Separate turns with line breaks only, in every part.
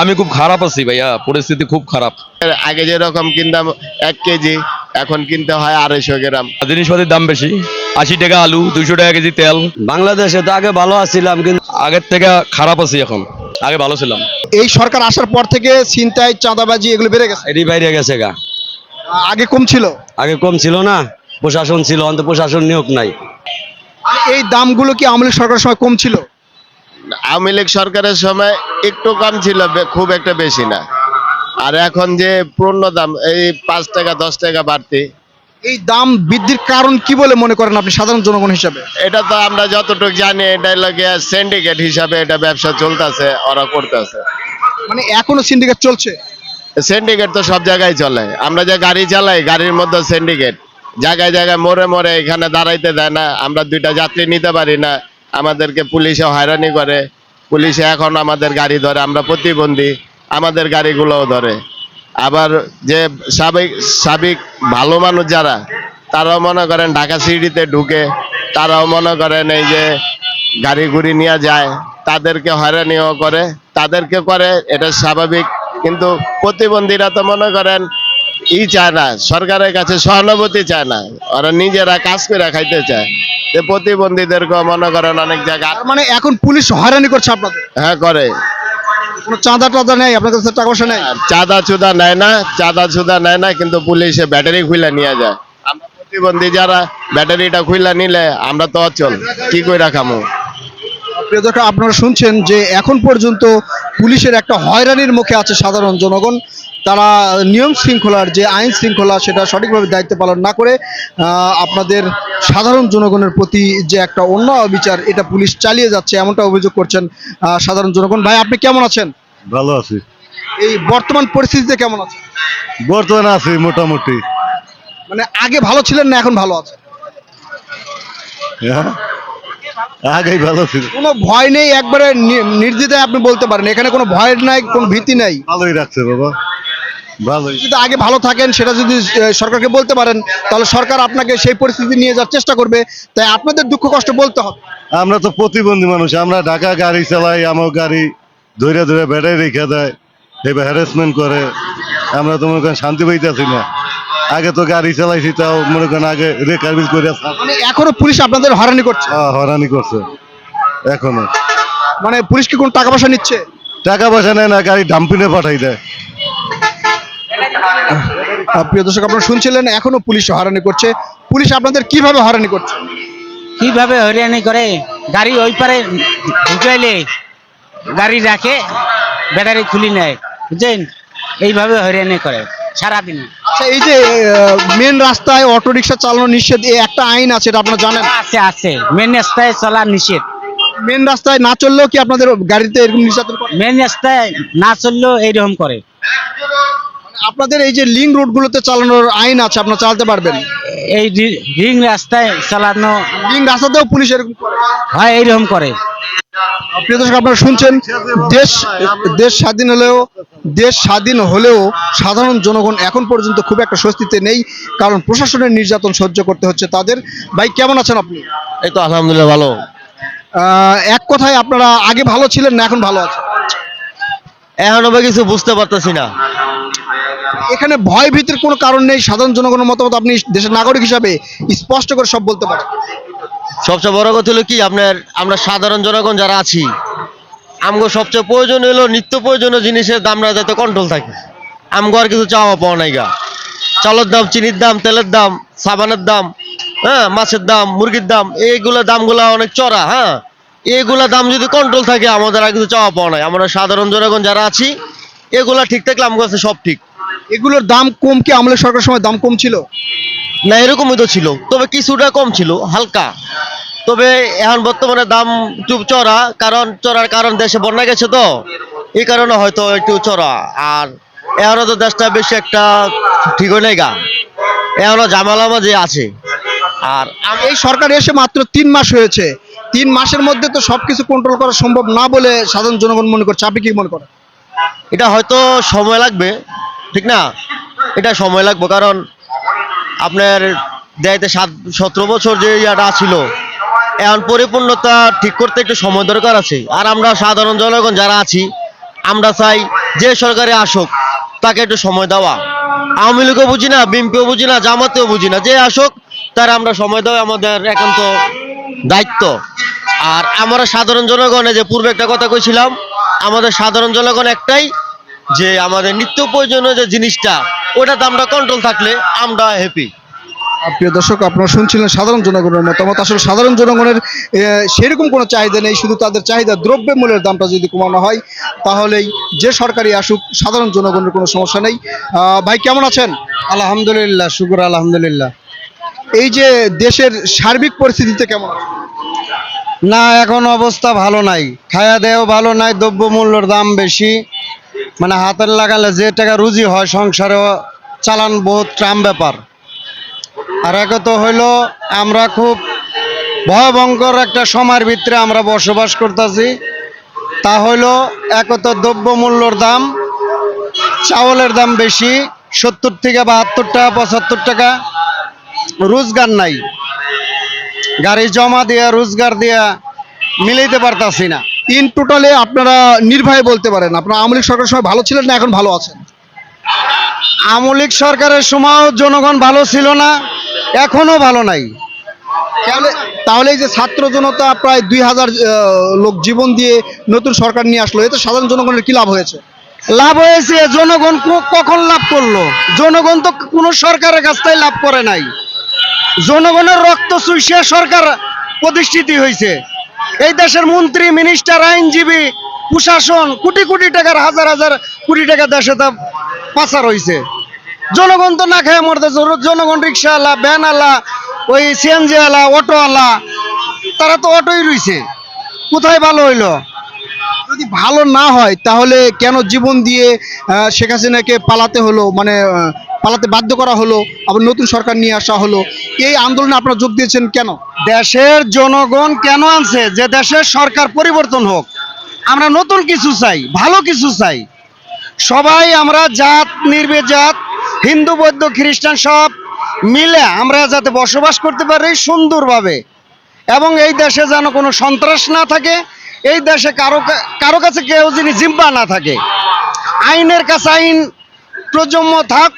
আমি খুব খারাপ আছি ভাইয়া পরিস্থিতি খুব খারাপ।
আগে যেরকম কিনতাম এক কেজি এখন কিনতে হয় আড়াইশো গ্রাম।
জিনিসপাতির দাম বেশি আশি টাকা আলু দুইশো টাকা কেজি তেল।
বাংলাদেশে তো আগে ভালো আছিলাম কিন্তু
আগের থেকে খারাপ আছি এখন আগে ভালো ছিলাম।
এই সরকার আসার পর থেকে ছিনতাই চাঁদাবাজি এগুলো বেড়ে গেছে?
এরই বাইরে গেছে গা।
আগে কম ছিল?
আগে কম ছিল না প্রশাসন ছিল অন্ত প্রশাসন নিয়োগ নাই।
এই দামগুলো কি আওয়ামী লীগ সরকারের সময় কম ছিল?
আওয়ামী লীগ সরকারের সময় একটু কম ছিল খুব একটা বেশি না। আর এখন যে পূর্ণ দাম এই পাঁচ টাকা দশ টাকা বাড়তি।
এই দাম বৃদ্ধির কারণ কি বলে মনে করেন আপনি সাধারণ জনগণ হিসাবে?
এটা তো আমরা যতটুকু জানি এটা লাগে সিন্ডিকেট হিসাবে এটা ব্যবসা চলতেছে ওরা করতেছে।
মানে এখনও সিন্ডিকেট চলছে?
সিন্ডিকেট তো সব জায়গায় চলে। আমরা যে গাড়ি চালাই গাড়ির মধ্যে সিন্ডিকেট জায়গায় জায়গায় মোড়ে মোড়ে এখানে দাঁড়াইতে দেয় না আমরা দুইটা যাত্রী নিতে পারি না। আমাদেরকে পুলিশে হয়রানি করে। পুলিশে এখন আমাদের গাড়ি ধরে, আমরা প্রতিবন্ধী, আমাদের গাড়িগুলোও ধরে। আবার যে সাবেক সাবেক ভালো মানুষ যারা, তারাও মনে করেন ঢাকা সিটিতে ঢুকে, তারাও মনে করেন এই যে গাড়ি গুড়ি নিয়ে যায়, তাদেরকে হয়রানিও করে, তাদেরকে করে, এটা স্বাভাবিক। কিন্তু প্রতিবন্ধীরা তো মনে করেন ই চায় না সরকারের কাছে সহানুভূতি চায় না ওরা নিজেরা কাজ করে খাইতে চায়। যে প্রতিবন্ধীদেরকে মনে করেন অনেক জায়গা
তার মানে এখন পুলিশ হয়রানি করছে আপনাদের?
হ্যাঁ করে।
কোনো চাঁদা টাদা নেই? আপনার কাছে টাকা পয়সা নেই?
চাঁদা চুদা নেয় না চাঁদা চুদা নেয় না কিন্তু পুলিশে ব্যাটারি খুলে নিয়ে যায়। আমরা প্রতিবন্ধী যারা ব্যাটারিটা খুলে নিলে আমরা তো অচল কি করে রাখামু
প্রিয় দর্শক আপনারা শুনছেন যে এখন পর্যন্ত পুলিশের একটা হয়রানির মুখে আছে সাধারণ জনগণ। তারা নিয়ম শৃঙ্খলার যে আইন শৃঙ্খলা সেটা সঠিকভাবে দায়িত্ব পালন না করে আহ, আপনাদের সাধারণ জনগণের প্রতি যে একটা অন্য বিচার এটা পুলিশ চালিয়ে যাচ্ছে এমনটা অভিযোগ করছেন সাধারণ জনগণ। ভাই আপনি কেমন আছেন?
ভালো আছি।
এই বর্তমান পরিস্থিতিতে কেমন আছেন?
বর্তমানে আছি মোটামুটি।
মানে আগে ভালো ছিলেন না এখন ভালো আছে
হ্যাঁ? আগেই ভালো ছিল।
কোনো ভয় নেই একবারে নির্দ্বিধায় আপনি বলতে পারেন। এখানে কোনো ভয় নাই কোনো ভীতি নাই?
ভালোই রাখছে বাবা। ভালোই
যদি আগে ভালো থাকেন সেটা যদি সরকারকে বলতে পারেন তাহলে সরকার আপনাকে সেই পরিস্থিতি নিয়ে যাওয়ার চেষ্টা করবে। তাই আপনাদের দুঃখ কষ্ট বলতে হবে।
আমরা তো প্রতিবন্ধী মানুষ আমরা ঢাকা গাড়ি চালাই আমার গাড়ি ধরে ধরে বেড়াই রেখে দেয় এবার হ্যারাসমেন্ট করে। আমরা তো মনে করেন শান্তি পাইতেছি না। আগে তো গাড়ি চালাইছি তাও মনে করেন আগে রেকার করে
মানে এখনও পুলিশ আপনাদের হয়রানি করছে?
হরানি করছে। এখনও।
মানে পুলিশ কি কোনো টাকা পয়সা নিচ্ছে?
টাকা পয়সা নেয় না গাড়ি ডাম্পিনে পাঠাই দেয়।
প্রিয় দর্শক আপনারা শুনছিলেন এখনও পুলিশ হয়রানি করছে। পুলিশ আপনাদের কীভাবে হয়রানি করছে?
কীভাবে হরিয়ানি করে? গাড়ি ওই পারে ঢুকাইলে গাড়ি রাখে ব্যাটারি খুলি নেয় বুঝছেন? এইভাবে হরিয়ানি করে সারাদিন।
আচ্ছা এই যে মেন রাস্তায় অটো রিক্সা চালানো নিষেধ এই একটা আইন আছে এটা আপনারা জানেন?
আছে আছে। মেন রাস্তায় চলা নিষেধ।
মেন রাস্তায় না চললেও কি আপনাদের গাড়িতে এরকম করে?
মেন রাস্তায় না চললেও এইরকম করে।
আপনাদের এই যে লিঙ্ক রোড গুলোতে চালানোর আইন আছে আপনারা চালাতে পারবেন?
এই রি- রাস্তায় চালানো
লিঙ্ক রাস্তাতেও পুলিশ এরকম করে?
হয় এইরকম করে।
প্রিয় দর্শক আপনারা শুনছেন দেশ দেশ স্বাধীন হলেও দেশ স্বাধীন হলেও সাধারণ জনগণ এখন পর্যন্ত খুব একটা স্বস্তিতে নেই কারণ প্রশাসনের নির্যাতন সহ্য করতে হচ্ছে তাদের। ভাই কেমন আছেন আপনি?
এই তো আলহামদুলিল্লাহ ভালো।
আহ, এক কথায় আপনারা আগে ভালো ছিলেন না এখন ভালো আছেন?
এখনও কিছু বুঝতে পারতেছি না।
এখানে ভয় ভীতির কোনো কারণ নেই, সাধারণ জনগণের মতামত আপনি দেশের নাগরিক হিসাবে স্পষ্ট করে সব বলতে পারেন।
সবচেয়ে বড় কথা হলো কি, আপনার, আমরা সাধারণ জনগণ যারা আছি, আমগো সবচেয়ে প্রয়োজন হলো নিত্য প্রয়োজনীয় জিনিসের দামটা যাতে কন্ট্রোল থাকে। আমগো আর কিছু চাওয়া পাওয়া নাই গা। চালের দাম, চিনির দাম, তেলের দাম, সাবানের দাম হ্যাঁ মাছের দাম, মুরগির দাম, এইগুলো দামগুলো অনেক চড়া হ্যাঁ। এইগুলা দাম যদি কন্ট্রোল থাকে, আমাদের আর কিছু চাওয়া পাওয়া নাই। আমরা সাধারণ জনগণ যারা আছি, এগুলা ঠিক থাকলে আমার কাছে সব ঠিক।
এগুলোর দাম কম কি আমলের সরকার সময় দাম কম ছিল?
না এরকমই তো ছিল। তবে কিছুটা কম ছিল হালকা। তবে এখন বর্তমানে দাম একটু চড়া কারণ চড়ার কারণ দেশে বন্যা গেছে তো। এই কারণে হয়তো একটু চড়া। আর এখনও তো দেশটা বেশি একটা ঠিক হয় নাই গা। এখনও জামালামা যে আছে। আর
আর এই সরকার এসে মাত্র তিন মাস হয়েছে। তিন মাসের মধ্যে তো সবকিছু কন্ট্রোল করা সম্ভব না বলে সাধারণ জনগণ মনে করছে। আপনি কি মনে করেন?
এটা হয়তো সময় লাগবে। ঠিক না? এটা সময় লাগবে, কারণ আপনার দেয়তে সাত, সতেরো বছর যে ইয়াটা ছিল, এখন পরিপূর্ণতা ঠিক করতে একটু সময় দরকার আছে। আর আমরা সাধারণ জনগণ যারা আছি, আমরা চাই যে সরকারে আসুক, তাকে একটু সময় দেওয়া। আওয়ামী লীগও বুঝি না, বিএনপিও বুঝি না, জামাতেও বুঝি না, যে আসুক, তার আমরা সময় দেওয়া আমাদের একান্ত দায়িত্ব। আর আমরা সাধারণ জনগণে যে পূর্বে একটা কথা কইছিলাম, আমাদের সাধারণ জনগণ একটাই যে আমাদের নিত্য প্রয়োজনীয় যে জিনিসটা ওটাতে আমরা কন্ট্রোল থাকলে আমরা হ্যাপি
প্রিয় দর্শক আপনারা শুনছিলেন সাধারণ জনগণের মতামত। আসলে সাধারণ জনগণের সেরকম কোনো চাহিদা নেই শুধু তাদের চাহিদা দ্রব্য মূল্যের দামটা যদি কমানো হয় তাহলেই যে সরকারি আসুক সাধারণ জনগণের কোনো সমস্যা নেই। আহ, ভাই কেমন আছেন?
আলহামদুলিল্লাহ শুকুর আলহামদুলিল্লাহ।
এই যে দেশের সার্বিক পরিস্থিতিতে কেমন
না এখন অবস্থা ভালো নাই। খায়া দেও ভালো নাই দ্রব্য মূল্যের দাম বেশি। মানে হাতের লাগালে যে টাকা রুজি হয় সংসারে চালান বহুত ট্রাম ব্যাপার। আর এক তো হইল আমরা খুব ভয়ভঙ্কর একটা সময়ের ভিতরে আমরা বসবাস করতেছি। তা হইল এক তো দ্রব্য মূল্যর দাম, চাউলের দাম বেশি, সত্তর থেকে বাহাত্তর টাকা, পঁচাত্তর টাকা, রোজগার নাই। গাড়ি জমা দিয়া, রোজগার দিয়া মিলাইতে পারতাছি না।
ইন টোটালে আপনারা নির্ভয়ে বলতে পারেন। আপনারা আওয়ামী লীগ সরকারের সময় ভালো ছিলেন না এখন ভালো আছেন?
আমলিক সরকারের সময় জনগণ ভালো ছিল না এখনও ভালো নাই।
তাহলে তাহলে এই যে ছাত্র জনতা প্রায় দুই হাজার লোক জীবন দিয়ে নতুন সরকার নিয়ে আসলো এতে সাধারণ জনগণের কি লাভ হয়েছে?
লাভ হয়েছে জনগণ কখন লাভ করল? জনগণ তো কোনো সরকারের কাছ থেকে লাভ করে নাই। জনগণের রক্ত চুষিয়া সরকার প্রতিষ্ঠিত হয়েছে। এই দেশের মন্ত্রী মিনিস্টার আইনজীবী, প্রশাসন, কোটি কোটি টাকার, হাজার হাজার কোটি টাকা দেশে তা পাচার হয়েছে জনগণ তো না খেয়ে মরতে জনগণ রিক্সাওয়ালা, ভ্যানওয়ালা, ওই সিএনজিওয়ালা, অটোওয়ালা, তারা তো অটোই রইছে কোথায় ভালো হইল?
যদি ভালো না হয়, তাহলে কেন জীবন দিয়ে শেখ হাসিনাকে পালাতে হলো? মানে পালাতে বাধ্য করা হলো? আবার নতুন সরকার নিয়ে আসা হলো? এই আন্দোলনে আপনারা যোগ দিয়েছেন কেন?
দেশের জনগণ কেন আনছে? যে দেশের সরকার পরিবর্তন হোক। আমরা নতুন কিছু চাই, ভালো কিছু চাই। সবাই আমরা জাত, নির্বেজাত, হিন্দু, বৌদ্ধ, খ্রিস্টান সব মিলে আমরা যাতে বসবাস করতে পারি সুন্দরভাবে। এবং এই দেশে যেন কোনো সন্ত্রাস না থাকে, এই দেশে কারও কারও কাছে কেউ যিনি জিম্বা না থাকে। আইনের কাছে আইন প্রজন্ম থাক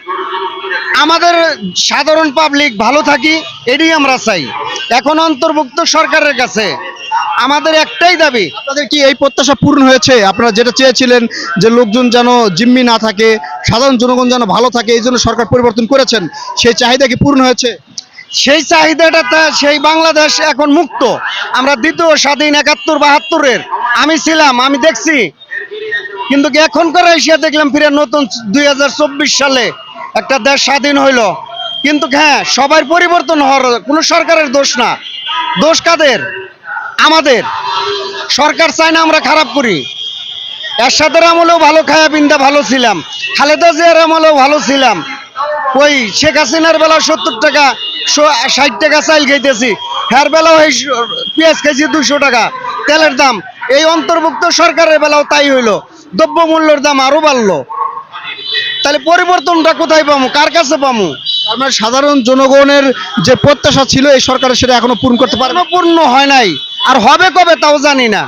আমাদের সাধারণ পাবলিক ভালো থাকি এটাই আমরা চাই। এখন অন্তর্ভুক্ত সরকারের কাছে আমাদের একটাই দাবি।
আপনাদের কি এই প্রত্যাশা পূর্ণ হয়েছে? আপনারা যেটা চেয়েছিলেন যে লোকজন যেন জিম্মি না থাকে সাধারণ জনগণ যেন ভালো থাকে এই জন্য সরকার পরিবর্তন করেছেন সেই চাহিদা কি পূর্ণ হয়েছে?
সেই চাহিদাটা তা- সেই বাংলাদেশ এখন মুক্ত। আমরা দ্বিতীয় স্বাধীন একাত্তর বাহাত্তরের। আমি ছিলাম আমি দেখছি। কিন্তু এখনকার এসিয়া দেখলাম ফিরে নতুন দুই হাজার চব্বিশ সালে। একটা দেশ স্বাধীন হইল। কিন্তু হ্যাঁ সবার পরিবর্তন হওয়ার কোনো সরকারের দোষ না। দোষ কাদের? আমাদের। সরকার চায় না আমরা খারাপ করি। এরশাদের আমলেও ভালো খায়া পিন্দা ভালো ছিলাম। খালেদা জিয়ার আমলেও ভালো ছিলাম। ওই শেখ হাসিনার বেলা সত্তর টাকা ষাট টাকা চাইল খাইতেছি। হ্যার বেলাও এই পেঁয়াজ খাইছি দুশো টাকা তেলের দাম। এই অন্তর্ভুক্ত সরকারের বেলাও তাই হইল। দ্রব্য মূল্যের দাম আরও বাড়লো। তাহলে পরিবর্তনটা কোথায় পাবো? কার কাছে
পাবো? মানে সাধারণ জনগণের যে প্রত্যাশা ছিল এই সরকারের সেটা এখনও পূরণ করতে পারে
পূর্ণ হয় নাই। আর হবে কবে তাও জানি না।